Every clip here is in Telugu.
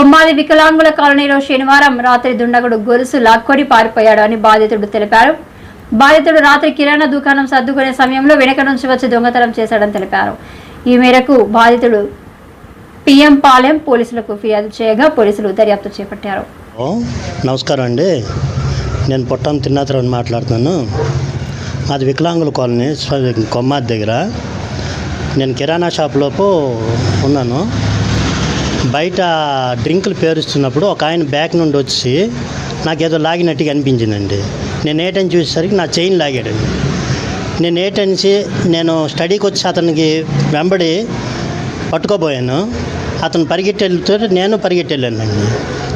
కొమ్మాది వికలాంగుల కాలనీలో శనివారం రాత్రి దుండగుడు గొలుసు లాక్కొని పారిపోయాడు అని బాధితుడు తెలిపారు. బాధితుడు రాత్రి కిరాణా దుకాణం సర్దుకునే సమయంలో వెనక నుంచి వచ్చి దొంగతనం చేశాడని తెలిపారు. ఈ మేరకు బాధితుడు పిఎం పాలెం పోలీసులకు ఫిర్యాదు చేయగా పోలీసులు దర్యాప్తు చేపట్టారు. ఓ, నమస్కారం అండి. నేను పొట్టం తిన్నాతరని మాట్లాడుతున్నాను. అది వికలాంగుల కాలనీ కొమ్మాది దగ్గర. నేను కిరాణా షాప్లోపు ఉన్నాను. బయట డ్రింకులు పేరుస్తున్నప్పుడు ఒక ఆయన బ్యాక్ నుండి వచ్చి నాకేదో లాగినట్టుగా అనిపించిందండి. నేను ఏటని చూసేసరికి నా చైన్ లాగాడండి. నేను ఏటనిసి నేను స్టడీకి వచ్చి అతనికి వెంబడి పట్టుకోబోయాను. అతను పరిగెట్టి వెళ్తే నేను పరిగెట్టి వెళ్ళానండి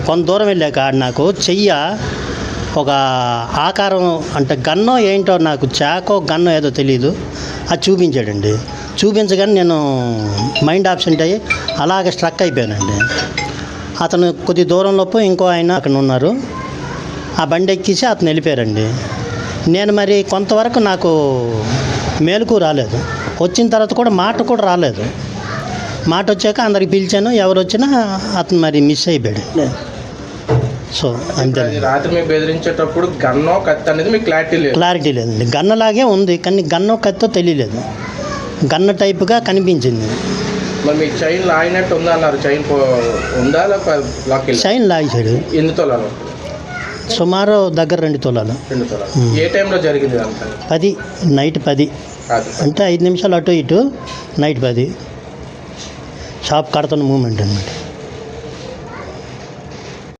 కొంత దూరం వెళ్ళాక నాకు చెయ్య ఒక ఆకారం అంటే గన్నో ఏంటో నాకు చాకో గన్నో ఏదో తెలియదు అది చూపించాడండి. చూపించగానే నేను మైండ్ ఆబ్సెంట్ అయ్యి అలాగే స్ట్రక్ అయిపోయానండి. అతను కొద్ది దూరంలోపు ఇంకో ఆయన అక్కడ ఉన్నారు. ఆ బండి ఎక్కించి అతను వెళ్ళిపోయారండి. నేను మరి కొంతవరకు నాకు మేలుకు రాలేదు. వచ్చిన తర్వాత కూడా మాట కూడా రాలేదు. మాట వచ్చాక అందరికి పిలిచాను. ఎవరు వచ్చినా అతను మరి మిస్ అయిపోయాడు. సో అంతే రాత్రి మీరు బెదిరించేటప్పుడు గన్నో కత్తి అనేది మీకు క్లారిటీ లేదు. క్లారిటీ లేదండి గన్నలాగే ఉంది కానీ గన్నో కత్తో తెలియలేదు. గన్న టైప్గా కనిపించింది. మరి మీకు చైన్ లాగినట్టు ఉందా అన్నారు? చైన్ ఉందా లేక షైన్ లాగేశాడు ఎన్ని తొలాలు? సుమారు దగ్గర రెండు తులాలు. ఏ టైంలో జరిగింది అంతా పది నైట్ పది. అంటే ఐదు నిమిషాలు అటు ఇటు నైట్ పది. షాప్ కడుతున్న మూమెంట్ అనమాట